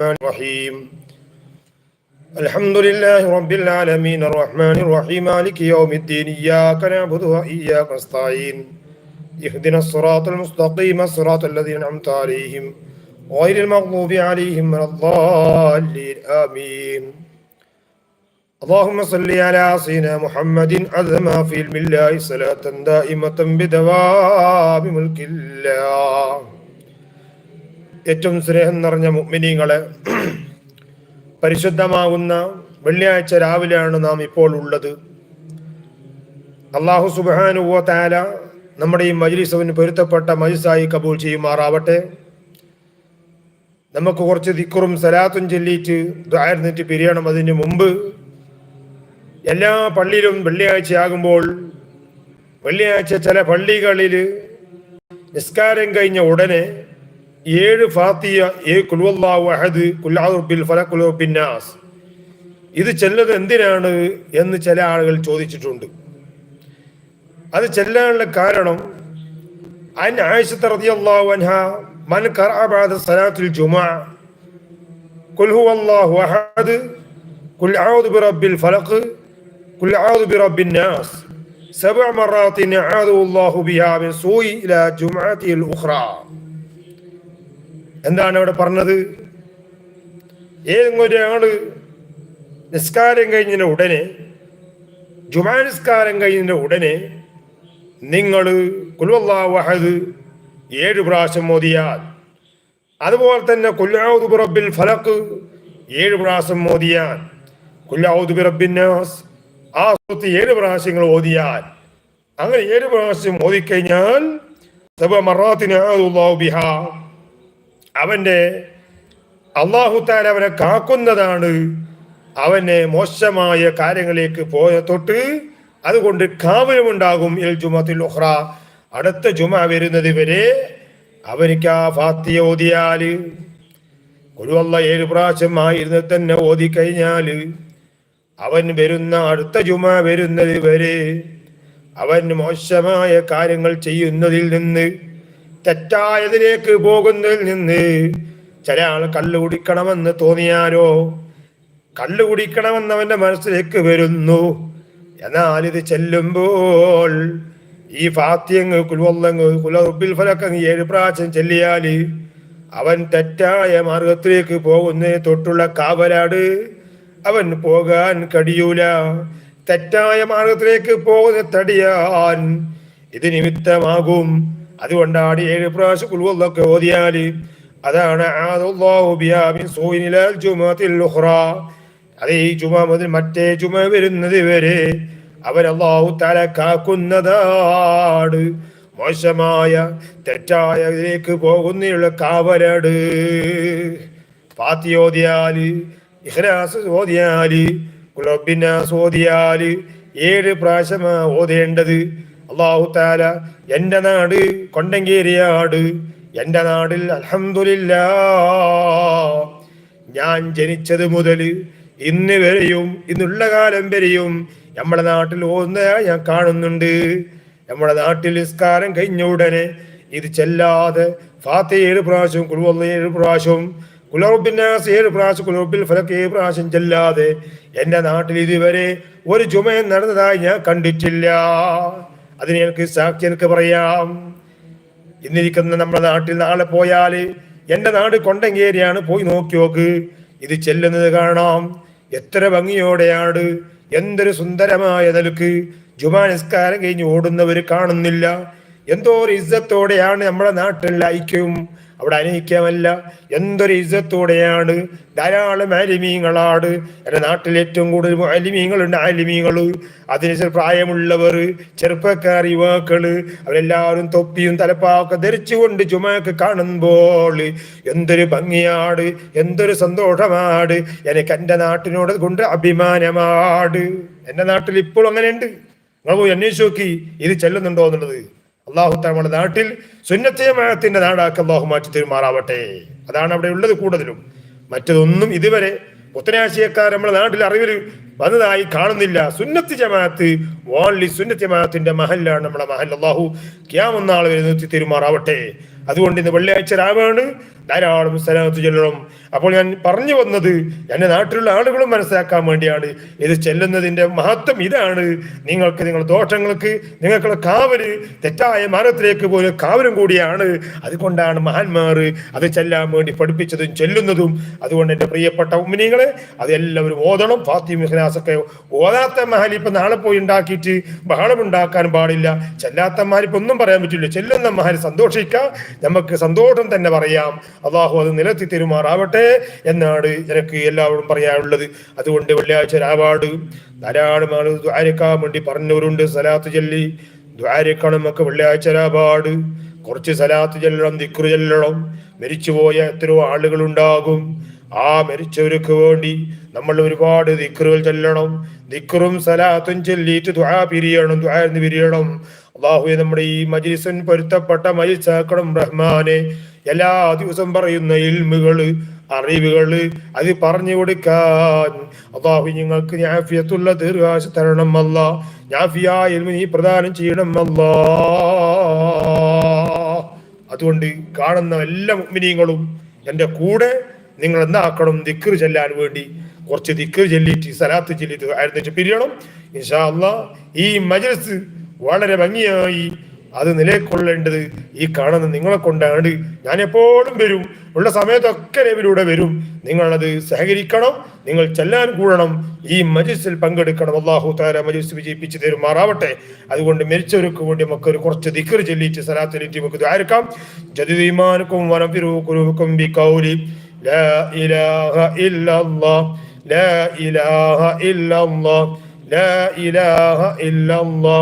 الرحيم الحمد لله رب العالمين الرحمن الرحيم مالك يوم الدين إياك نعبد وإياك نستعين اهدنا الصراط المستقيم الصراط الذين أنعمت عليهم غير المغضوب عليهم ولا الضالين آمين اللهم صل على سيدنا محمد عظم في علم الله صلاة دائمة بدوام ملك الله ഏറ്റവും സ്നേഹം നിറഞ്ഞ മുഅ്മിനീങ്ങളെ പരിശുദ്ധമാകുന്ന വെള്ളിയാഴ്ച രാവിലെയാണ് നാം ഇപ്പോൾ ഉള്ളത്. അള്ളാഹു സുബാനുവോ താല നമ്മുടെ ഈ മജ്ലിസവിന് പൊരുത്തപ്പെട്ട മജിസായി കബൂൽ ചെയ്യുമാറാവട്ടെ. നമുക്ക് കുറച്ച് ദിക്കുറും സലാത്തും ചൊല്ലിയിട്ട് ദ്വാരുന്നിട്ട് പിരിയണം അതിന് മുമ്പ്. എല്ലാ പള്ളിയിലും വെള്ളിയാഴ്ചയാകുമ്പോൾ വെള്ളിയാഴ്ച ചില പള്ളികളിൽ നിസ്കാരം കഴിഞ്ഞ ഉടനെ ഏഴ് ഫാത്തിയ ഏ കുൽവല്ലാഹു അഹദ് ഇത് ചെല്ലത് എന്തിനാണ് എന്ന് ചില ആളുകൾ ചോദിച്ചിട്ടുണ്ട്. അത് ചെല്ലാനുള്ള കാരണം അൻ ആയിഷത്ത് റളിയല്ലാഹു മൻ ഖറഅ ബഅദ ഹുവല്ലാഹു അഹദ് അഊദു ഫലഖ് അഊദു നാസ്. അല്ലാഹു മിൻ എന്താണ് അവിടെ പറഞ്ഞത്? ഏതെങ്കിലും നിസ്കാരം കഴിഞ്ഞതിന് ഉടനെ ജുമാ നിസ്കാരം കഴിഞ്ഞതിന് ഉടനെ നിങ്ങൾ കുൽവല്ലാഹദ് ഏഴ് പ്രാവശ്യം മോദിയാൽ അതുപോലെ തന്നെ കുല്ലാവുദ് ബിറബിൽ ഫലക്ക് ഏഴ് പ്രാവശ്യം മോദിയാൽ കുല്ലാവുദ് ബിറബിൻ നാസ് ആ സുഹൃത്ത് ഏഴ് പ്രാവശ്യങ്ങൾ ഓതിയാൽ. അങ്ങനെ ഏഴ് പ്രാവശ്യം ഓതിക്കഴിഞ്ഞാൽ സബ ബിഹാ. അവന്റെ അള്ളാഹുത്താൻ അവനെ കാക്കുന്നതാണ് അവനെ മോശമായ കാര്യങ്ങളിലേക്ക് പോയ തൊട്ട് അതുകൊണ്ട് കാവലുമുണ്ടാകും എൽ ജുമത്തിൽ ഒഹ്റ അടുത്ത ജുമ വരുന്നത് വരെ അവനിക്ക് ആ ഫാത്തിയ ഓതിയാൽ. കുരുവല്ല ഏഴ് പ്രാവശ്യം ആയിരുന്ന തന്നെ ഓതി കഴിഞ്ഞാൽ. അവൻ വരുന്ന അടുത്ത ജുമ വരുന്നത് വരെ അവൻ മോശമായ കാര്യങ്ങൾ ചെയ്യുന്നതിൽ നിന്ന് തെറ്റായതിലേക്ക് പോകുന്നതിൽ നിന്ന് ചില ആൾ കുടിക്കണമെന്ന് തോന്നിയാലോ? കള്ളു കുടിക്കണമെന്ന് അവന്റെ മനസ്സിലേക്ക് വരുന്നു. എന്നാൽ ഇത് ചെല്ലുമ്പോൾ ഈ ഫാത്യങ്ങ് കുൽവല്ലങ്ങ് കുലറുബിൽ ഫലക്കങ്ങ് ഏഴ് പ്രാവശ്യം ചെല്ലിയാൽ അവൻ തെറ്റായ മാർഗത്തിലേക്ക് പോകുന്നതിന് തൊട്ടുള്ള കാവലാട്. അവൻ പോകാൻ കഴിയൂല. തെറ്റായ മാർഗത്തിലേക്ക് പോകുന്ന തടിയാൻ ഇത് നിമിത്തമാകും. അതുകൊണ്ടാണ് ഏഴ് പ്രാവശ്യം കുൽവല്ലൊക്കെ ഓതിയാൽ. അതാണ് അത് ഈ ജുമാ മുതൽ മറ്റേ ജുമ വരുന്നത് വരെ അവൻ അള്ളാഹു തല കാക്കുന്നതാണ്. മോശമായ തെറ്റായ ഇതിലേക്ക് പോകുന്നതിനുള്ള കാവലട് പാത്തി ഓതിയാൽ ഇഹ്ലാസ് ഓതിയാൽ കുലബിനാസ് ഓതിയാൽ ഏഴ് പ്രാവശ്യമാ ഓതേണ്ടത്. അള്ളാഹു താല എന്റെ നാട് കൊണ്ടങ്കേരിയാട്. എന്റെ നാടിൽ അലഹമില്ല ഞാൻ ജനിച്ചത് മുതൽ ഇന്ന് വരെയും ഇന്നുള്ള കാലം വരെയും നമ്മുടെ നാട്ടിൽ ഓന്ന ഞാൻ കാണുന്നുണ്ട്. നമ്മുടെ നാട്ടിൽ നിസ്കാരം കഴിഞ്ഞ ഉടനെ ഇത് ചെല്ലാതെ ഫാത്ത ഏഴ് പ്രാവശ്യം കുളുവന്ന ഏഴ് പ്രാവശ്യം കുലറുബിന്നാസ് ഏഴ് പ്രാവശ്യം കുലറുബിൽ ഫലക്ക് ഏഴ് പ്രാവശ്യം ചെല്ലാതെ എന്റെ നാട്ടിൽ ഇതുവരെ ഒരു ചുമയും നടന്നതായി ഞാൻ കണ്ടിട്ടില്ല. അതിന് എനിക്ക് സാക്ഷി എനിക്ക് പറയാം. ഇന്നിരിക്കുന്ന നമ്മുടെ നാട്ടിൽ നാളെ പോയാൽ എന്റെ നാട് കൊണ്ടങ്കേരിയാണ് പോയി നോക്കി നോക്ക്. ഇത് ചെല്ലുന്നത് കാണാം. എത്ര ഭംഗിയോടെയാണ്. എന്തൊരു സുന്ദരമായ നിലയ്ക്ക്. ജുമാ നിസ്കാരം കഴിഞ്ഞ് ഓടുന്നവർ കാണുന്നില്ല. എന്തോ ഒരു ഇജ്ജത്തോടെയാണ് നമ്മുടെ നാട്ടിൽ ഐക്യവും അവിടെ അനയിക്കാമല്ല എന്തൊരു ഇജ്ജത്തോടെയാണ്. ധാരാളം ആലിമീങ്ങളാണ് എന്റെ നാട്ടിൽ ഏറ്റവും കൂടുതൽ അലിമീങ്ങളുണ്ട് ആലിമീങ്ങൾ അതിന് പ്രായമുള്ളവർ ചെറുപ്പക്കാർ യുവാക്കൾ. അവരെല്ലാവരും തൊപ്പിയും തലപ്പാവൊക്കെ ധരിച്ചുകൊണ്ട് ചുമയൊക്കെ കാണുമ്പോൾ എന്തൊരു ഭംഗിയാട് എന്തൊരു സന്തോഷമാണ്. എനിക്ക് എന്റെ നാട്ടിനോട് കൊണ്ട് അഭിമാനമാണ്. എന്റെ നാട്ടിൽ ഇപ്പോഴും അങ്ങനെയുണ്ട്. നിങ്ങൾ പോയി അന്വേഷിച്ച് നോക്കി ഇത് ചെല്ലുന്നുണ്ടോ എന്നുള്ളത്. അള്ളാഹു നമ്മുടെ നാട്ടിൽ സുന്നത്തിന്റെ നാടാക്കി അള്ളാഹു മാറ്റി തീരുമാറാവട്ടെ. അതാണ് അവിടെ ഉള്ളത് കൂടുതലും. മറ്റതൊന്നും ഇതുവരെ പുത്തനാശയക്കാർ നമ്മുടെ നാട്ടിൽ അറിവിൽ വന്നതായി കാണുന്നില്ല. സുന്നത്തി ജമാഅത്ത് ഓൺലി സുന്നത്തി ജമാഅത്തിന്റെ മഹല്ലാണ് നമ്മുടെ മഹൽ. അള്ളാഹു ക്യാമെന്നാൾ നിർത്തി തീരുമാറാവട്ടെ. അതുകൊണ്ട് ഇന്ന് വെള്ളിയാഴ്ച രാവാണ്. ധാരാളം സ്ഥലത്ത് ചെല്ലണം. അപ്പോൾ ഞാൻ പറഞ്ഞു വന്നത് എന്റെ നാട്ടിലുള്ള ആളുകളും മനസ്സിലാക്കാൻ വേണ്ടിയാണ്. ഇത് ചെല്ലുന്നതിന്റെ മഹത്വം ഇതാണ്. നിങ്ങൾക്ക് നിങ്ങളുടെ ദോഷങ്ങൾക്ക് നിങ്ങൾക്കുള്ള കാവൽ തെറ്റായ മാർഗത്തിലേക്ക് പോലും കാവലും കൂടിയാണ്. അതുകൊണ്ടാണ് മഹാന്മാർ അത് ചെല്ലാൻ വേണ്ടി പഠിപ്പിച്ചതും ചെല്ലുന്നതും. അതുകൊണ്ട് എന്റെ പ്രിയപ്പെട്ട ഉമ്മിനികളെ അതെല്ലാവരും ഓതണം. ഫാത്തിമ ഇഖ്ലാസൊക്കെ ഓതാത്ത ഇപ്പൊ നാളെ പോയി ഉണ്ടാക്കിയിട്ട് ബഹളം ഉണ്ടാക്കാൻ പാടില്ല. ചെല്ലാത്ത മഹാലിപ്പം ഒന്നും പറയാൻ പറ്റില്ല. ചെല്ലുന്ന മഹൽ സന്തോഷിക്കാം. നമുക്ക് സന്തോഷം തന്നെ പറയാം. അള്ളാഹു അത് നിലത്തി തെരുമാറാവട്ടെ എന്നാണ് എനിക്ക് എല്ലാവരും പറയാനുള്ളത്. അതുകൊണ്ട് വെള്ളിയാഴ്ച രാവാട് ധാരാളം ആളുകൾ ദ്വാരക്കാൻ വേണ്ടി പറഞ്ഞവരുണ്ട്. സലാത്ത് ചൊല്ലി ദ്വാരക്കണം ഒക്കെ വെള്ളിയാഴ്ച രാപാട് കുറച്ച് സലാത്ത് ചെല്ലണം ദിക്റ് ചെല്ലണം. മരിച്ചുപോയ എത്രയോ ആളുകൾ ഉണ്ടാകും ആ മരിച്ചവർക്ക് വേണ്ടി നമ്മൾ ഒരുപാട് ദിക്റുകൾ ചെല്ലണം. ദിക്റും സലാത്തും ചൊല്ലിയിട്ട് ദ്വാ പിരിയണം ദ്വാരന്ന് പിരിയണം. അള്ളാഹു നമ്മുടെ ഈ മജിലിസൻ പൊരുത്തപ്പെട്ട മജിസാക്കണം റഹ്മാനെ. എല്ലാ ദിവസം പറയുന്ന ഇൽമുകൾ അറിവുകൾ അത് പറഞ്ഞു കൊടുക്കാൻ. അള്ളാഹു നിങ്ങൾക്ക് ഞാഫിയത്തുള്ള ദീർഘാശ തരണം അല്ല. ഞാഫിയ ഇൽമു നീ പ്രദാനം ചെയ്യണം അല്ലാ. അതുകൊണ്ട് കാണുന്ന എല്ലാ മുഗ്മിനീങ്ങളും എന്റെ കൂടെ നിങ്ങൾ എന്താക്കണം? ദിക്കർ ചെല്ലാൻ വേണ്ടി. കുറച്ച് ദിക്കർ ചെല്ലിയിട്ട് സലാത്ത് ചെല്ലിയിട്ട് ആയിരുന്നിട്ട് പിരിയണം. ഇൻഷാ അല്ലാ. ഈ മജലസ് വളരെ ഭംഗിയായി അത് നിലകൊള്ളേണ്ടത് ഈ കാണുന്ന നിങ്ങളെ കൊണ്ടാണ് ഞാൻ എപ്പോഴും വരും ഉള്ള സമയത്തൊക്കെ ലൈവിലൂടെ വരും നിങ്ങളത് സഹകരിക്കണം നിങ്ങൾ ചെല്ലാൻ കൂടണം ഈ മജിസിൽ പങ്കെടുക്കണം അള്ളാഹു താല മജിസ് വിജയിപ്പിച്ച് തരുമാറാവട്ടെ അതുകൊണ്ട് മരിച്ചവർക്ക് വേണ്ടി നമുക്ക് ഒരു കുറച്ച് ദിക്കർ ചൊല്ലിച്ച് സലാത്തിലിട്ട് നമുക്ക് ദ്വാരക്കാം ജദിമാനക്കും വനഫിറുക്കും ബി കൗലി لا إله إلا الله لا إله إلا الله لا إله إلا الله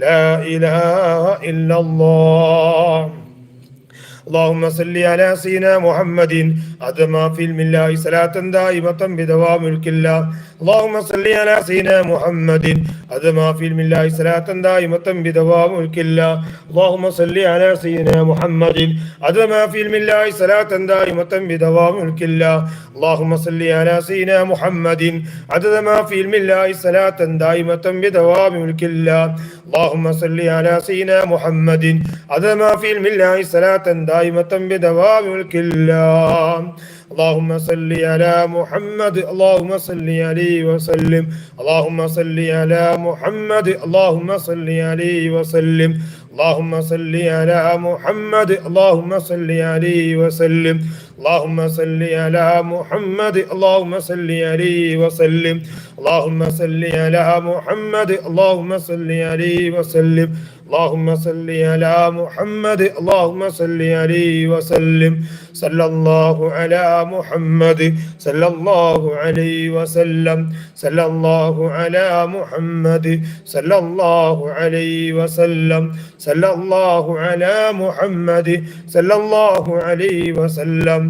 لا إله إلا الله. اللهم صل على سيدنا محمد عدم في المله صلاة دائمة بدوام ملك الله اللهم صل على سيدنا محمد عدم في المله صلاة دائمة بدوام ملك الله اللهم صل على سيدنا محمد عدم في المله صلاة دائمة بدوام ملك الله اللهم صل على سيدنا محمد عدد ما في علم الله صلاة دائمة بدوام ملك الله اللهم صل على سيدنا محمد عدد ما في علم الله صلاة دائمة بدوام ملك الله اللهم صل على محمد اللهم صل عليه وسلم اللهم صل على محمد اللهم صل عليه وسلم اللهم صل على محمد اللهم صل عليه وسلم اللهم صل على محمد اللهم صل عليه وسلم. اللهم صل على محمد اللهم صل عليه وسلم. اللهم صل على محمد اللهم صل عليه وسلم. صلى الله على محمد صلى الله عليه وسلم. صلى الله على محمد صلى الله عليه وسلم. صلى الله على محمد صلى الله عليه وسلم.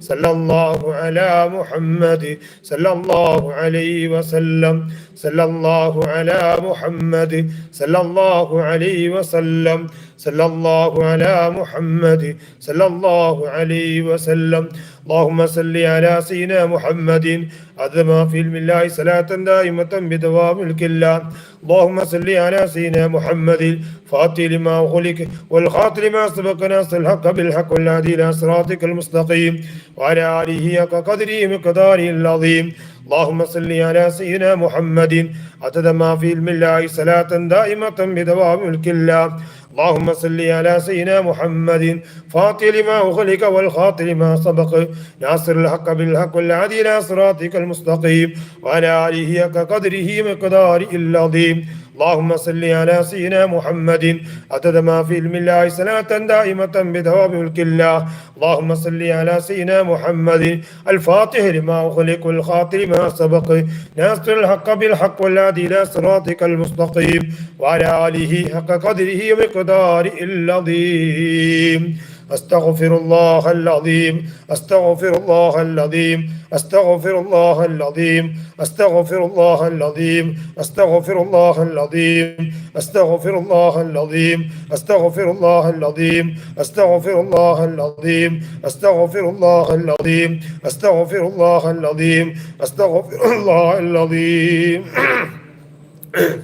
صلى الله على محمد صلى الله عليه وسلم صلى الله على محمد صلى الله عليه وسلم صلى الله على محمد صلى الله عليه وسلم اللهم صل على سيدنا محمد عظم في علم الله صلاة دائمة بدوام الكلا اللهم صل على سيدنا محمد فاتي لما خلق والخاطر ما سبق ناس الحق بالحق والهادي الى صراطك المستقيم وعلى اله كقدره مقداره العظيم اللهم صل على سيدنا محمد عدد ما في علم الله صلاة دائمة بدوام الكلا اللهم صل على سيدنا محمد فاطر لما أخلق والخاطر ما سبق ناصر الحق بالحق والعدي إلى صراطك المستقيم وعلى آله كقدره مقدار العظيم اللهم صل على سيدنا محمد. عدد ما في علم الله صلاة دائمة بدوام ملك الله. اللهم صل على سيدنا محمد. الفاتح لما أخلق والخاطر ما سبق. ناصر الحق بالحق والهادي إلى صراطك المستقيم. وعلى آله حق قدره ومقدار العظيم. أستغفر الله العظيم أستغفر الله العظيم أستغفر الله العظيم أستغفر الله العظيم أستغفر الله العظيم أستغفر الله العظيم أستغفر الله العظيم أستغفر الله العظيم أستغفر الله العظيم أستغفر الله العظيم أستغفر الله العظيم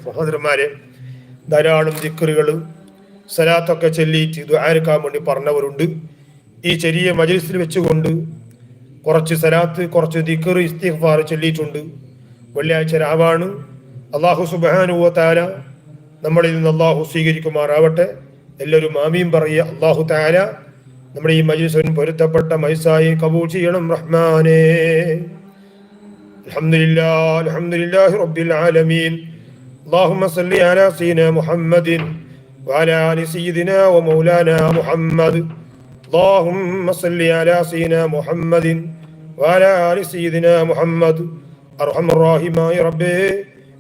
സഹോദരന്മാരെ ധാരാളം ദിക്കറുകളും സലാത്തൊക്കെ ചൊല്ലിയിട്ട് ദ്വാരക്കാൻ വേണ്ടി പറഞ്ഞവരുണ്ട് ഈ ചെറിയ മജലിസിൽ വെച്ചുകൊണ്ട് കുറച്ച് സലാത്ത് കുറച്ച് ദിക്കറ് ഇസ്തിഫാർ ചൊല്ലിയിട്ടുണ്ട് വെള്ളിയാഴ്ച രാവാണ് അള്ളാഹു സുബാനുവ താര നമ്മളിൽ നിന്ന് അള്ളാഹു സ്വീകരിക്കുമാറാവട്ടെ എല്ലാവരും മാമിയും പറയുക അള്ളാഹു താര നമ്മുടെ ഈ മജലിസിന് പൊരുത്തപ്പെട്ട മൈസായി കബൂൾ ചെയ്യണം റഹ്മാനേ അൽഹംദുലില്ലാ അൽഹംദുലില്ലാഹി റബ്ബിൽ ആലമീൻ اللهم صل على سيدنا محمد وعلى ال سيدنا ومولانا محمد اللهم صل على سيدنا محمد وعلى ال سيدنا محمد അർഹം റാഹിമായ റബ്ബേ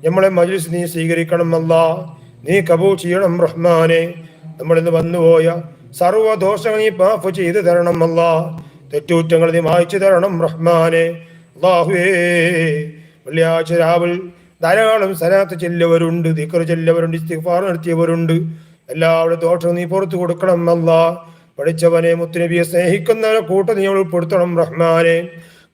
നമ്മളെ മജ്ലിസ് നീ സ്വീകരിക്കണം അല്ല നീ കബൂൾ ചെയ്യണം റഹ്മാനെ നമ്മൾ ഇന്ന് വന്നുപോയ സർവ്വദോഷങ്ങൾ നീ മാഫ് ചെയ്തു തരണം അല്ല തെറ്റുകുറ്റങ്ങൾ നീ മായ്ച്ചു തരണം റഹ്മാനെ അള്ളാഹുവേ വെള്ളിയാഴ്ച രാവിൽ ധാരാളം സലാത്ത് ചെല്ലവരുണ്ട് ദിക്കർ ചെല്ലവരുണ്ട് ഇസ്തിഗ്ഫാർ നടത്തിയവരുണ്ട് എല്ലാവരുടെ ദോഷം നീ പുറത്തു കൊടുക്കണം അല്ല. പഠിച്ചവനെ മുത്തുനബിയെ സ്നേഹിക്കുന്നവരെ കൂട്ടം നീ ഉൾപ്പെടുത്തണം റഹ്മാനെ.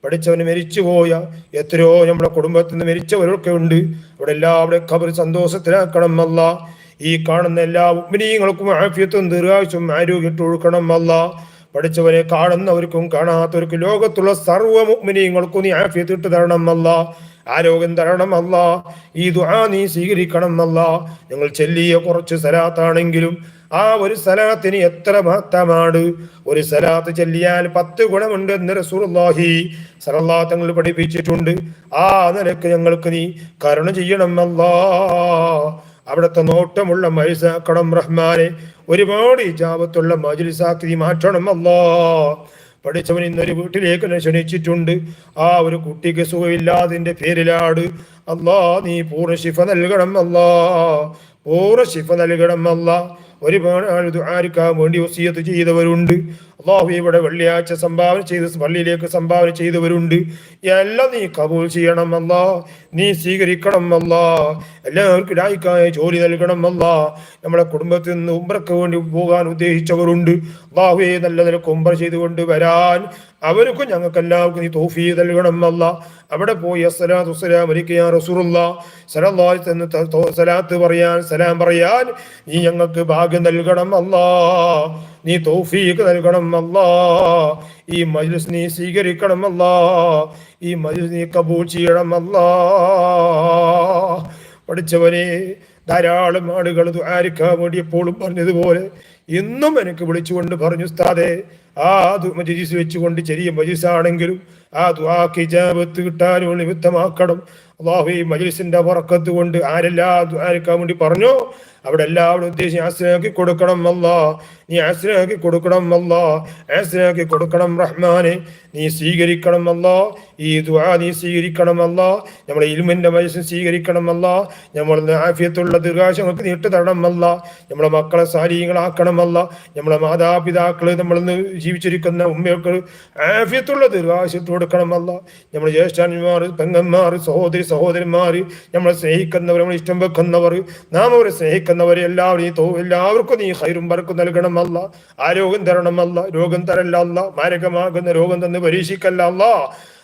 പഠിച്ചവന് മരിച്ചുപോയ എത്രയോ നമ്മുടെ കുടുംബത്തിൽ നിന്ന് മരിച്ചവരൊക്കെ ഉണ്ട്. അവിടെ എല്ലാവരുടെ ഖബർ സന്തോഷത്തിലാക്കണം അല്ല. ഈ കാണുന്ന എല്ലാ ഉമ്മിനീയങ്ങൾക്കും ആഫിയത്തും ദീർഘാവശ്യം ആരോഗ്യത്തിൽ ഒഴുക്കണം അല്ല. പഠിച്ചവരെ കാണുന്നവർക്കും കാണാത്തവർക്കും ലോകത്തുള്ള സർവ മുഗ്മിനീയങ്ങൾക്കും നീ ആഫ്യത്തിട്ട് തരണം അല്ല. ആരോഗ്യം തരണം അല്ല. ഈ ദുആ നീ സ്വീകരിക്കണം അല്ല. ഞങ്ങൾ ചെല്ലിയ കുറച്ച് സലാത്താണെങ്കിലും ആ ഒരു സലാത്തിന് എത്ര മഹത്തമാണ്. ഒരു സലാത്ത് ചെല്ലിയാൽ പത്ത് ഗുണമുണ്ട് എന്ന് സലല്ലാ തങ്ങൾ പഠിപ്പിച്ചിട്ടുണ്ട്. ആ നിലയ്ക്ക് ഞങ്ങൾക്ക് നീ കരുണ ചെയ്യണം അല്ലാ. അവിടുത്തെ നോട്ടമുള്ള മൈസാക്കണം റഹ്മാനെ. ഒരുപാട് ഇജാബത്തുള്ള മജ്ലിസാക്കി മാറ്റണം അല്ലാ. പഠിച്ചവൻ ഇന്നൊരു വീട്ടിലേക്ക് ക്ഷണിച്ചിട്ടുണ്ട്. ആ ഒരു കുട്ടിക്ക് സുഖമില്ലാതിന്റെ പേരിലാട്. അല്ലാ നീ പൂർണ ശിഫ നൽകണം അല്ലാ പൂർണ ശിഫ നൽകണം അല്ല ഒരുപാട് ആർക്കാൻ വേണ്ടി വസീയത്ത് ചെയ്തവരുണ്ട്. അള്ളാഹു ഇവിടെ വെള്ളിയാഴ്ച സംഭാവന ചെയ്ത് പള്ളിയിലേക്ക് സംഭാവന ചെയ്തവരുണ്ട്. എല്ലാം നീ കബൂൽ ചെയ്യണം അല്ല. നീ സ്വീകരിക്കണം അല്ല. എല്ലാവർക്കും രായിക്കായ ജോലി നൽകണം അല്ല. നമ്മുടെ കുടുംബത്തിൽ നിന്ന് ഉംറക്ക് വേണ്ടി പോകാൻ ഉദ്ദേശിച്ചവരുണ്ട്. അള്ളാഹുവെ നല്ല നിലയ്ക്ക് ഉംറ ചെയ്തുകൊണ്ട് വരാൻ അവർക്കും ഞങ്ങൾക്ക് എല്ലാവർക്കും നീ തോഫീ നൽകണം അവിടെ പോയി അസ്സലാത്തു വസ്സലാം അലിക്കയാ റസൂറുള്ള സലല്ലാഹി എന്ന് സലാത്ത് പറയാൻ സലാം പറയാൻ നീ ഞങ്ങൾക്ക് ഭാഗ്യം നൽകണം അല്ലാ. നീ തൗഫീഖ് നൽകണം അല്ലാ. ഈ മജ്ലിസ് നീ സ്വീകരിക്കണം അല്ലാ. ഈ മജ്ലിസ് നീ കബൂൾ ചെയ്യണം അല്ലാ. പഠിച്ചവനെ ധാരാളം ആളുകൾ ആരിക്കാൻ വേണ്ടി എപ്പോഴും പറഞ്ഞതുപോലെ ഇന്നും എനിക്ക് വിളിച്ചുകൊണ്ട് പറഞ്ഞു സ്ഥാദേ ആ മജിസ് വെച്ചുകൊണ്ട് ചെറിയ മജിസാണെങ്കിലും ആ ദ്വാക്ക് ഇജാബത്ത് കിട്ടാനും നിമിത്തമാക്കണം. അള്ളാഹു ഈ മജിസിന്റെ പുറക്കത്ത് കൊണ്ട് ആരെല്ലാം ദ്വാരക്കാൻ വേണ്ടി പറഞ്ഞു? അവിടെ എല്ലാവരും ഉദ്ദേശിച്ച് ആശ്രയാക്കി കൊടുക്കണം അല്ല. നീ ആശ്രയാക്കി കൊടുക്കണം അല്ല. ആശ്രയാക്കി കൊടുക്കണം റഹ്മാനെ. നീ സ്വീകരിക്കണം അല്ല. ഈ ദുആ നീ സ്വീകരിക്കണം സ്വീകരിക്കണമല്ല നമ്മളെ ഇൽമിന്റെ വയസ്സ് സ്വീകരിക്കണമല്ല നമ്മൾ ആഫിയത്തുള്ള ദീർഘാശങ്ങൾക്ക് നീട്ട് തരണമല്ല നമ്മളെ മക്കളെ സാരീങ്ങളാക്കണമല്ല നമ്മളെ മാതാപിതാക്കൾ നമ്മൾ ജീവിച്ചിരിക്കുന്ന ഉമ്മയൊക്കെ ആഫിയത്തുള്ള ദീർഘാശത്ത് കൊടുക്കണം അല്ല. നമ്മുടെ ജ്യേഷ്ഠന്മാർ പെങ്ങന്മാർ സഹോദരി സഹോദരന്മാർ നമ്മളെ സ്നേഹിക്കുന്നവർ നമ്മളെ ഇഷ്ടം വെക്കുന്നവർ നാം അവരെ സ്നേഹിക്കുന്നവരെ എല്ലാവരെയും തോ എല്ലാവർക്കും നീ ഹൈറും പറക്കും നൽകണമല്ല ആരോഗ്യം തരണമല്ല രോഗം തരല്ല അല്ല മാരകമാകുന്ന രോഗം തന്ന് പരീക്ഷിക്കല്ല അല്ല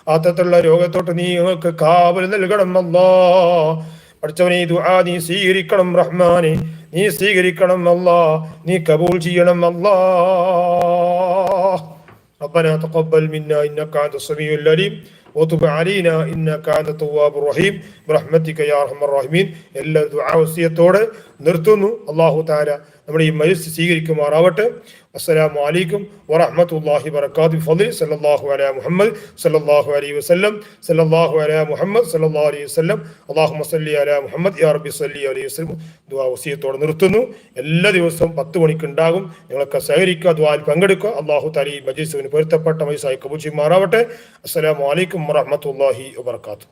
അത്തരത്തിലുള്ള രോഗത്തോട്ട് നീ ഞങ്ങൾക്ക് കാവൽ നൽകണം അല്ലാ പഠിച്ചവനെ ദുആ നീ സ്വീകരിക്കണം റഹ്മാനെ നീ സ്വീകരിക്കണം അല്ലാ നീ കബൂൽ ചെയ്യണം അല്ലാ ربنا تقبل منا انك انت السميع العليم وتب علينا انك انت التواب الرحيم برحمتك يا ارحم الراحمين എല്ലാ ദുആ വസിയത്തോടെ നിർത്തുന്നു അല്ലാഹു തആല നമ്മുടെ ഈ മജിസ് സ്വീകരിക്കുമാറാവട്ടെ. അസ്സലാമു അലൈക്കും വറഹ്മത്തുള്ളാഹി വബറകാതുഹു. ഫലി സല്ലല്ലാഹു അലൈഹി മുഹമ്മദ് സല്ലല്ലാഹു അലൈ വസ്ലം സല്ലല്ലാഹു അലൈഹി മുഹമ്മദ് സല്ലാ അലൈഹി വസ്ലം അള്ളാഹു സല്ലി അലാ മുഹമ്മദ് യാ റബ്ബി സല്ലി അലൈഹി വസല്ലം. ദുആ വസീയത്തോടെ നിർത്തുന്നു. എല്ലാ ദിവസവും പത്ത് മണിക്ക് ഉണ്ടാകും നിങ്ങളൊക്കെ സഹകരിക്കുക ദുവാൽ പങ്കെടുക്കുക. അള്ളാഹു തലി മജീസുവിന് പൊരുത്തപ്പെട്ട മൈസായി കബൂച്ചി മാറാവട്ടെ അസ്സലാമു അലൈക്കും വറഹ്മത്തുള്ളാഹി വബറകാതുഹു.